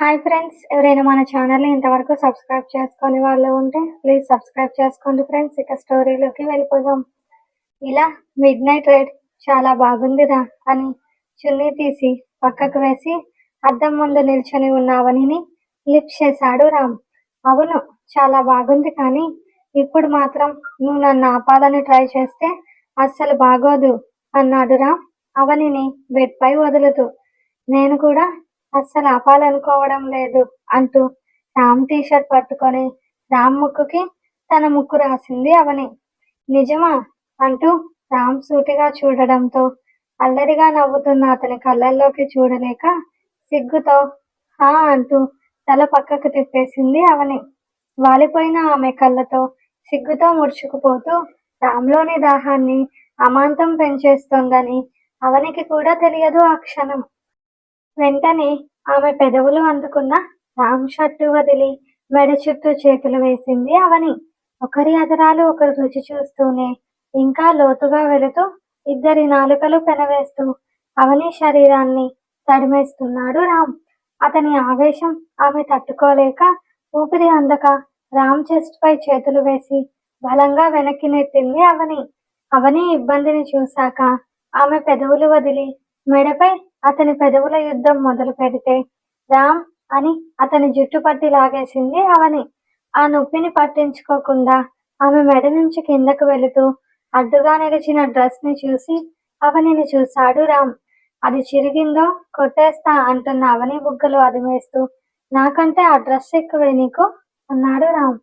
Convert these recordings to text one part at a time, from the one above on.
Hi friends ఎవరైనా మన ఛానల్ని ఇంతవరకు సబ్స్క్రైబ్ చేసుకొని వాళ్ళు ఉంటే ప్లీజ్ సబ్స్క్రైబ్ చేసుకోండి ఫ్రెండ్స్ ఇక స్టోరీలోకి వెళ్ళిపోదాం. ఇలా మిడ్ నైట్ రైడ్ చాలా బాగుందిరా అని చున్నీ తీసి పక్కకు వేసి అద్దం ముందు నిల్చొని ఉన్న అవనిని లిఫ్ట్ చేశాడు రామ్. అవును చాలా బాగుంది కానీ ఇప్పుడు మాత్రం నువ్వు నన్ను ఆపాలని ట్రై చేస్తే అస్సలు బాగోదు అన్నాడు రామ్. అవనిని బెడ్ పై వదులుతూ. నేను కూడా అస్సలు ఆపాలనుకోవడం లేదు అంటూ రామ్ టీ షర్ట్ పట్టుకొని రామ్ ముక్కుకి తన ముక్కు రాసింది అవని. నిజమా? అంటూ రామ్ సూటిగా చూడడంతో అల్లరిగా నవ్వుతున్న అతని కళ్ళల్లోకి చూడలేక సిగ్గుతో హా అంటూ తల పక్కకు తిప్పేసింది అవని. వాలిపోయిన ఆమె కళ్ళతో సిగ్గుతో ముడుచుకుపోతూ రామ్లోని దాహాన్ని అమాంతం పెంచేస్తోందని అవనికి కూడా తెలియదు ఆ క్షణం. వెంటనే ఆమె పెదవులు అందుకున్న రామ్ షర్టు వదిలి మెడ చుట్టూ చేతులు వేసింది అవని. ఒకరి అదరాలు ఒకరు రుచి చూస్తూనే ఇంకా లోతుగా వెళుతూ ఇద్దరి నాలుకలు పెనవేస్తూ అవని శరీరాన్ని తడిమేస్తున్నాడు రామ్. అతని ఆవేశం ఆమె తట్టుకోలేక ఊపిరి అందక రామ్ చెస్ట్ పై చేతులు వేసి బలంగా వెనక్కి నెట్టింది అవని. అవని ఇబ్బందిని చూశాక ఆమె పెదవులు వదిలి మెడపై అతని పెదవుల యుద్ధం మొదలు పెడితే రామ్ అని అతని జుట్టు పట్టి లాగేసింది అవని. ఆ నొప్పిని పట్టించుకోకుండా ఆమె మెడ నుంచి కిందకు వెళుతూ అడ్డుగా నిలిచిన డ్రెస్ని చూసి అవనిని చూశాడు రామ్. అది చిరిగిందో కొట్టేస్తా అంటున్న అవని బుగ్గలు అదిమేస్తూ. నాకంటే ఆ డ్రెస్ ఎక్కువే నీకు అన్నాడు రామ్.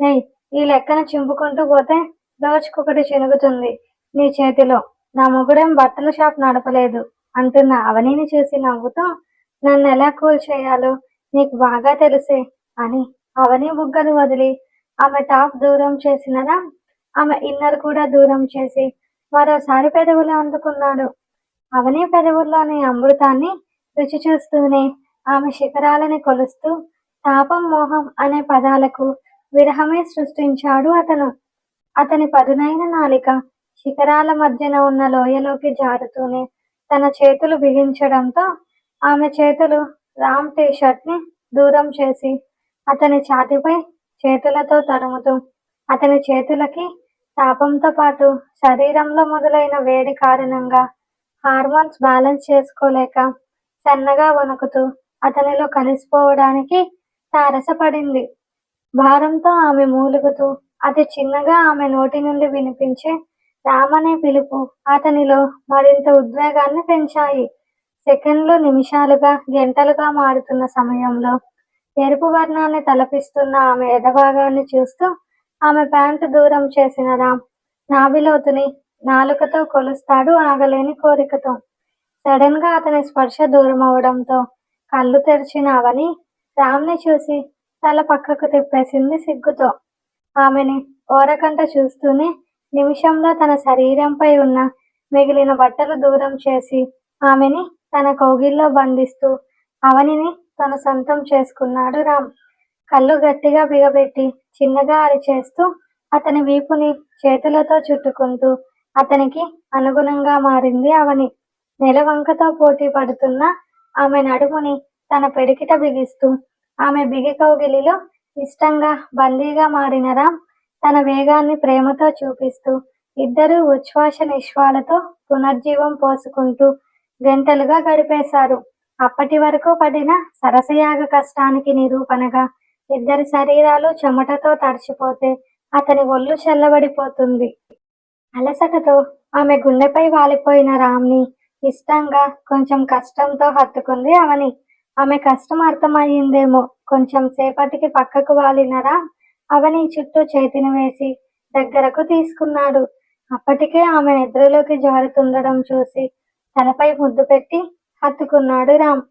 నే ఈ లెక్కన చింపుకుంటూ పోతే రోజుకొకటి చినుగుతుంది నీ చేతిలో. నా మొగుడేం బట్టల షాప్ నడపలేదు. అంటున్న అవనిని చూసి నవ్వుతూ నన్ను ఎలా కూల్ చేయాలో నీకు బాగా తెలుసే అని అవని బుగ్గలు వదిలి ఆమె టాప్ దూరం చేసినరా ఆమె ఇన్నర్ కూడా దూరం చేసి మరోసారి పెదవులు అందుకున్నాడు. అవని పెదవుల్లోని అమృతాన్ని రుచి చూస్తూనే ఆమె శిఖరాలని కొలుస్తూ తాపం మోహం అనే పదాలకు విరహమే సృష్టించాడు అతను. అతని పదునైన నాలిక శిఖరాల మధ్యన ఉన్న లోయలోకి జారుతూనే తన చేతులు బిగించడంతో ఆమె చేతులు రామ్ టీ షర్ట్ని దూరం చేసి అతని ఛాతిపై చేతులతో తడుముతూ అతని చేతులకి తాపంతో పాటు శరీరంలో మొదలైన వేడి కారణంగా హార్మోన్స్ బ్యాలెన్స్ చేసుకోలేక సన్నగా వణుకుతూ అతనిలో కలిసిపోవడానికి తారసపడింది. భారంతో ఆమె మూలుగుతూ అతి చిన్నగా ఆమె నోటి నుండి వినిపించే రామనే పిలుపు. అతనిలో మరింత ఉద్వేగాన్ని పెంచాయి. సెకండ్లు నిమిషాలుగా గంటలుగా మారుతున్న సమయంలో ఎరుపు వర్ణాన్ని తలపిస్తున్న ఆమె ఎదభాగాన్ని చూస్తూ ఆమె ప్యాంటు దూరం చేసిన రామ్ నాభిలోతుని నాలుకతో కొలుస్తాడు ఆగలేని కోరికతో. సడన్గా అతని స్పర్శ దూరం అవడంతో కళ్ళు తెరిచినావని రామ్ని చూసి తల పక్కకు తిప్పేసింది సిగ్గుతో. ఆమెని ఓరకంట చూస్తూనే నిమిషంలో తన శరీరంపై ఉన్న మిగిలిన బట్టలు దూరం చేసి ఆమెని తన కోగిల్లో బంధిస్తూ అవనిని తన సొంతం చేసుకున్నాడు రామ్. కళ్ళు గట్టిగా బిగబెట్టి చిన్నగా అరిచేస్తూ అతని వీపుని చేతులతో చుట్టుకుంటూ అతనికి అనుగుణంగా మారింది అవని. నెలవంకతో పోటీ పడుతున్న ఆమె నడుముని తన పెడికిట బిగిస్తూ ఆమె బిగి కౌగిలిలో ఇష్టంగా బందీగా మారిన రామ్ తన వేగాన్ని ప్రేమతో చూపిస్తూ ఇద్దరూ ఉచ్ఛ్వాస నిశ్వాలతో పునర్జీవం పోసుకుంటూ గంటలుగా గడిపేశారు. అప్పటి వరకు పడిన సరసయాగ కష్టానికి నిరూపణగా ఇద్దరి శరీరాలు చెమటతో తడిచిపోతే అతని ఒళ్ళు చల్లబడిపోతుంది. అలసటతో ఆమె గుండెపై వాలిపోయిన రామ్ని ఇష్టంగా కొంచెం కష్టంతో హత్తుకుంది అవని. ఆమె కష్టం అర్థమయ్యిందేమో. కొంచెం సేపటికి పక్కకు వాలిన రామ్ అవని చుట్టూ చేతిని వేసి దగ్గరకు తీసుకున్నాడు. అప్పటికే ఆమె నిద్రలోకి జారుతుండడం చూసి తనపై ముద్దు పెట్టి హత్తుకున్నాడు రామ్.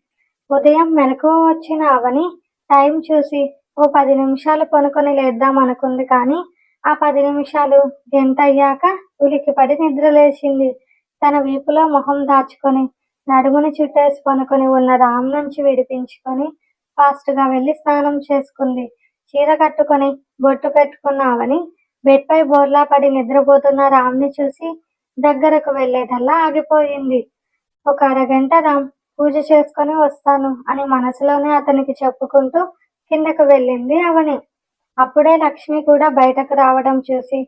ఉదయం మెలకువ వచ్చిన అవని టైం చూసి ఓ పది నిమిషాలు కొనుక్కొని లేద్దాం అనుకుంది కానీ ఆ పది నిమిషాలు గంట అయ్యాక ఉలిక్కిపడి నిద్రలేచింది. తన వీపులో మొహం దాచుకొని నడుముని చుట్టేసి పనుకొని ఉన్న రామ్ నుంచి విడిపించుకొని ఫాస్ట్గా వెళ్ళి స్నానం చేసుకుంది. చీర కట్టుకొని బొట్టు పెట్టుకున్నావని బెడ్ పై బోర్లా పడి నిద్రపోతున్న రామ్ని చూసి దగ్గరకు వెళ్ళేదల్లా ఆగిపోయింది. ఒక అరగంట రామ్ పూజ చేసుకొని వస్తాను అని మనసులోనే అతనికి చెప్పుకుంటూ కిందకు వెళ్ళింది అవని. అప్పుడే లక్ష్మి కూడా బయటకు రావడం చూసి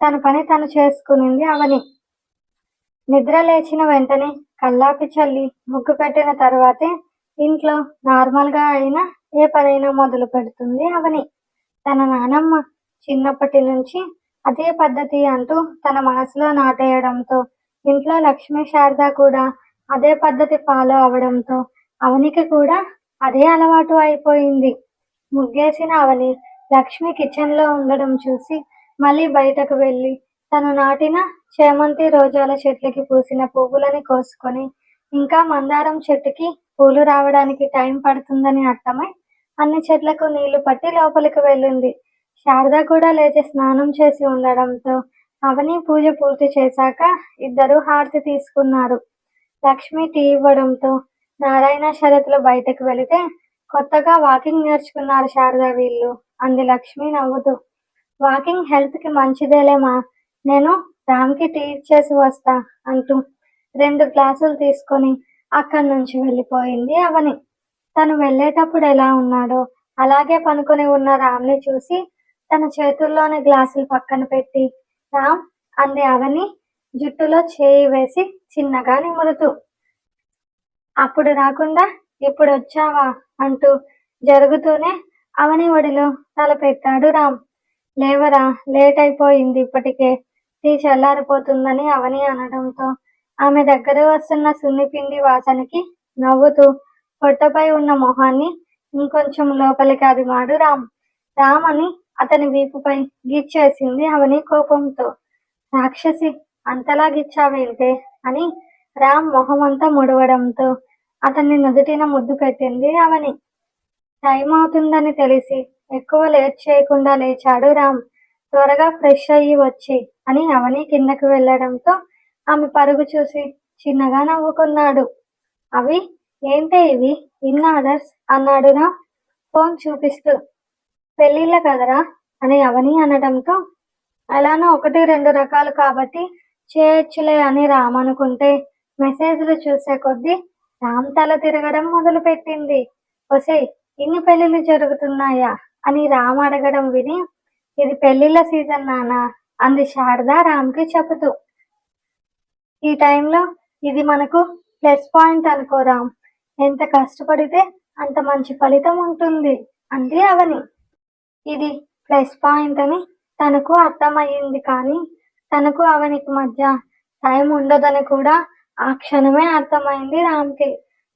తన పని తను చేసుకునింది అవని. నిద్ర లేచిన వెంటనే కల్లాపి చల్లి ముగ్గు పెట్టిన తర్వాతే ఇంట్లో నార్మల్గా అయినా ఏ పనైనా మొదలు పెడుతుంది అవని. తన నానమ్మ చిన్నప్పటి నుంచి అదే పద్ధతి అంటూ తన మనసులో నాటేయడంతో ఇంట్లో లక్ష్మీ శారద కూడా అదే పద్ధతి ఫాలో అవడంతో అవనికి కూడా అదే అలవాటు అయిపోయింది. ముగ్గేసిన అవని లక్ష్మి కిచెన్లో ఉండడం చూసి మళ్ళీ బయటకు వెళ్ళి తను నాటిన చేమంతి రోజాల చెట్లకి పూసిన పువ్వులని కోసుకొని ఇంకా మందారం చెట్టుకి పూలు రావడానికి టైం పడుతుందని అర్థమై అన్ని చెట్లకు నీళ్ళు పట్టి లోపలికి వెళ్ళింది. శారద కూడా లేచి స్నానం చేసి ఉండడంతో అవని పూజ పూర్తి చేశాక ఇద్దరు హారతి తీసుకున్నారు. లక్ష్మి టీ ఇవ్వడంతో నారాయణ శరత్లు బయటకు వెళితే కొత్తగా వాకింగ్ నేర్చుకున్నారు శారద వీళ్ళు. అంది లక్ష్మి నవ్వుతూ. వాకింగ్ హెల్త్కి మంచిదేలేమా? నేను రామ్కి టీ ఇచ్చేసి వస్తా అంటూ రెండు గ్లాసులు తీసుకొని అక్కడి నుంచి వెళ్ళిపోయింది అవని. తను వెళ్ళేటప్పుడు ఎలా ఉన్నాడో అలాగే పనుకొని ఉన్న రామ్ని చూసి తన చేతుల్లోని గ్లాసులు పక్కన పెట్టి రామ్ అంది అవని జుట్టులో చేయి వేసి చిన్నగా నిమురుతూ. అప్పుడు రాకుండా ఇప్పుడు వచ్చావా? అంటూ జరుగుతూనే అవని ఒడిలో తల పెట్టాడు రామ్. లేవరా లేట్ అయిపోయింది ఇప్పటికే. టీ చల్లారిపోతుందని అవని అనడంతో ఆమె దగ్గర వస్తున్న సున్నిపిండి వాసనకి నవ్వుతూ పొట్టపై ఉన్న మొహాన్ని ఇంకొంచెం లోపలికి అది మాడు రామ్ రామ్ అని అతని వీపుపై గిచ్చేసింది అవని కోపంతో. రాక్షసి అంతలా గిచ్చావేంటే? అని రామ్ మొహమంతా ముడవడంతో అతన్ని నుదుటిన ముద్దు పెట్టింది అవని. టైం అవుతుందని తెలిసి ఎక్కువ లేట్ చేయకుండా లేచాడు రామ్. త్వరగా ఫ్రెష్ అయ్యి వచ్చి అని అవని కిందకు వెళ్ళడంతో ఆమె పరుగు చూసి చిన్నగా నవ్వుకున్నాడు. అవి ఏంటే ఇవి? ఇన్ ఆర్డర్స్ అన్నాడు నా ఫోన్ చూపిస్తూ. పెళ్ళిళ్ళ కదరా? అని అవని అనడంతో అలానో ఒకటి రెండు రకాలు కాబట్టి చేయొచ్చులే అని రామ్ అనుకుంటే మెసేజ్లు చూసే కొద్దీ రామ్ తల తిరగడం మొదలు పెట్టింది ఒసే ఇన్ని పెళ్ళిళ్ళు జరుగుతున్నాయా? అని రామ్ అడగడం విని ఇది పెళ్ళిళ్ళ సీజన్ నానా అంది శారద రామ్కి చెబుతూ. ఈ టైంలో ఇది మనకు ప్లస్ పాయింట్ అనుకో రామ్. ఎంత కష్టపడితే అంత మంచి ఫలితం ఉంటుంది అంది అవని. ఇది ప్లస్ పాయింట్ అని తనకు అర్థమయ్యింది కానీ తనకు అవనికి మధ్య టైం ఉండదని కూడా ఆ క్షణమే అర్థమైంది రామ్కి.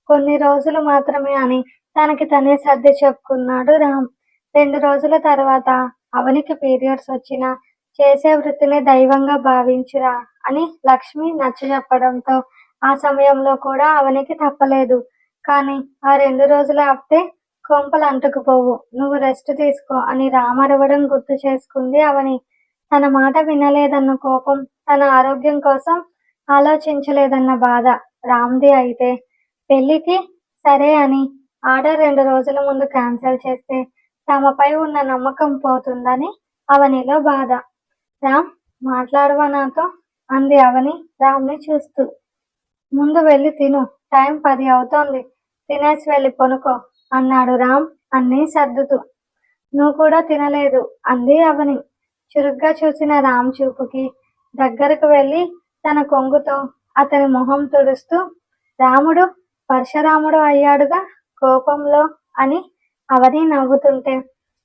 కొన్ని రోజులు మాత్రమే అని తనకి తనే సర్ది చెప్పుకున్నాడు రామ్. రెండు రోజుల తర్వాత అవనికి పీరియడ్స్ వచ్చిన చేసే వృత్తిని దైవంగా భావించురా అని లక్ష్మి నచ్చ చెప్పడంతో ఆ సమయంలో కూడా అవనికి తప్పలేదు. కానీ ఆ రెండు రోజులు ఆపితే కొంపలు అంటుకుపోవు. నువ్వు రెస్ట్ తీసుకో అని రామరవడం గుర్తు చేసుకుంది అవని. తన మాట వినలేదన్న కోపం తన ఆరోగ్యం కోసం ఆలోచించలేదన్న బాధ రామ్ది అయితే. పెళ్ళికి సరే అని ఆర్డర్ రెండు రోజుల ముందు క్యాన్సిల్ చేస్తే తమపై ఉన్న నమ్మకం పోతుందని అవనిలో బాధ. రామ్ మాట్లాడవా నాతో? అంది అవని రామ్ని చూస్తూ. ముందు వెళ్ళి తిను టైం పది అవుతోంది. తినేసి వెళ్ళి పొనుకో అన్నాడు రామ్. అన్నీ సర్దుతూ. నువ్వు కూడా తినలేదు అంది అవని. చురుగ్గా చూసిన రామ్ చూపుకి దగ్గరకు వెళ్ళి తన కొంగుతో అతని మొహం తుడుస్తూ రాముడు పరశురాముడు అయ్యాడుగా కోపంలో అని అవని నవ్వుతుంటే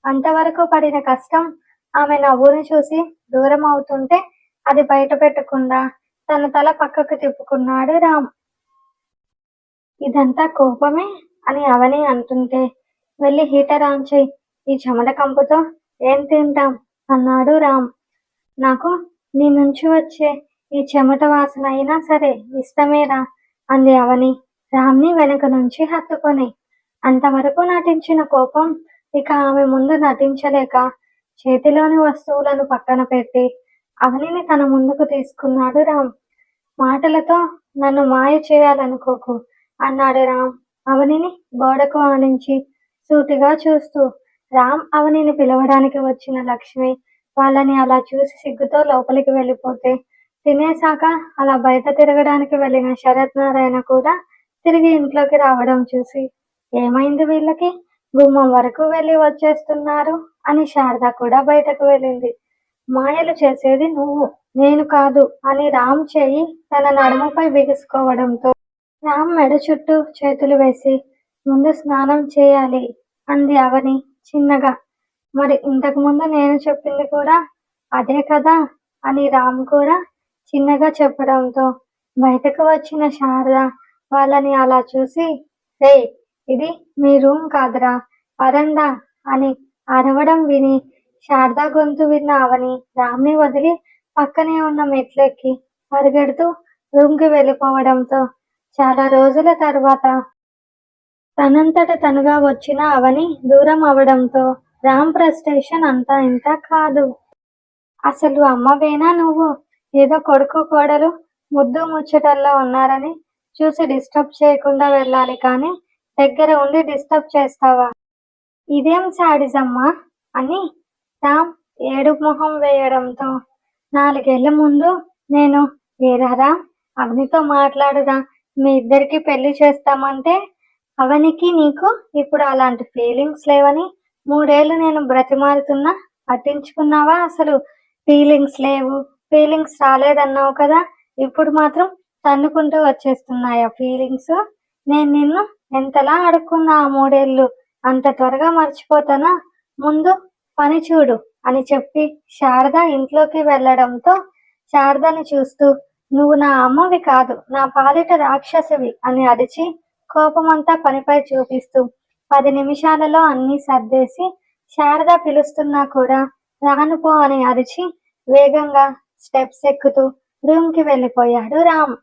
అంతవరకు పడిన కష్టం ఆమె నవ్వుని చూసి దూరం అవుతుంటే అది బయట పెట్టకుండా తన తల పక్కకు తిప్పుకున్నాడు రామ్. ఇదంతా కోపమే అని అవని అంటుంటే వెళ్ళి హీటర్ ఆన్ చేయి ఈ చెమట కంపుతో ఏం తింటాం? అన్నాడు రామ్. నాకు నీ నుంచి వచ్చే ఈ చెమట వాసన అయినా సరే ఇష్టమేరా అంది అవని. రామ్ని వెనక నుంచి హత్తుకొని అంతవరకు నటించిన కోపం ఇక ఆమె ముందు నటించలేక చేతిలోని వస్తువులను పక్కన పెట్టి అవనిని తన ముందుకు తీసుకున్నాడు రామ్. మాటలతో నన్ను మాయ చేయాలనుకోకు అన్నాడు రామ్. అవనిని గోడకు ఆనించి సూటిగా చూస్తూ రామ్ అవనిని పిలవడానికి వచ్చిన లక్ష్మి వాళ్ళని అలా చూసి సిగ్గుతో లోపలికి వెళ్ళిపోతే తినేశాక అలా బయట తిరగడానికి వెళ్ళిన శరత్ నారాయణ కూడా తిరిగి ఇంట్లోకి రావడం చూసి ఏమైంది వీళ్ళకి? గుమ్మం వరకు వెళ్ళి వచ్చేస్తున్నారు అని శారద కూడా బయటకు వెళ్ళింది. మాయలు చేసేది నువ్వు నేను కాదు అని రామ్ చేయి తన నడుముపై బిగుసుకోవడంతో రామ్ మెడ చుట్టూ చేతులు వేసి ముందు స్నానం చేయాలి అంది అవని చిన్నగా. మరి ఇంతకు ముందు నేను చెప్పింది కూడా అదే కదా అని రామ్ కూడా చిన్నగా చెప్పడంతో బయటకు వచ్చిన శారద వాళ్ళని అలా చూసి రే ఇది మీ రూమ్ కాదురా పరండా అని అరవడం విని శారద గొంతు విన్న అవని రామ్ని వదిలి పక్కనే ఉన్న మెట్లెక్కి పరిగెడుతూ రూమ్కి వెళ్ళిపోవడంతో చాలా రోజుల తర్వాత తనంతట తనుగా వచ్చిన అవని దూరం అవడంతో రామ్ ప్రస్టేషన్ అంతా ఇంత కాదు. అసలు అమ్మవేనా నువ్వు? ఏదో కొడుకు కోడలు ముద్దు ముచ్చటల్లో ఉన్నారని చూసి డిస్టర్బ్ చేయకుండా వెళ్ళాలి కానీ దగ్గర ఉండి డిస్టర్బ్ చేస్తావా? ఇదేం సాడిజమ్మా? అని రామ్ ఏడు మొహం వేయడంతో నాలుగేళ్ళ ముందు నేను ఏరారా అవనితో మాట్లాడురా మీ ఇద్దరికి పెళ్ళి చేస్తామంటే అవనికి నీకు ఇప్పుడు అలాంటి ఫీలింగ్స్ లేవని మూడేళ్ళు నేను బ్రతిమారుతున్నా పట్టించుకున్నావా? అసలు ఫీలింగ్స్ లేవు. ఫీలింగ్స్ రాలేదన్నావు కదా? ఇప్పుడు మాత్రం తన్నుకుంటూ వచ్చేస్తున్నాయా ఫీలింగ్స్ నేను నిన్ను ఎంతలా అడుక్కున్నా ఆ మూడేళ్ళు? అంత త్వరగా మర్చిపోతానా? ముందు పని చూడు అని చెప్పి శారద ఇంట్లోకి వెళ్ళడంతో శారదని చూస్తూ నువ్వు నా అమ్మవి కాదు నా పాలిట రాక్షసివి అని అరిచి కోపమంతా పనిపై చూపిస్తూ పది నిమిషాలలో అన్నీ సర్దేసి శారద పిలుస్తున్నా కూడా రానుపో అని అరిచి వేగంగా స్టెప్స్ ఎక్కుతూ రూమ్కి వెళ్ళిపోయాడు రామ్.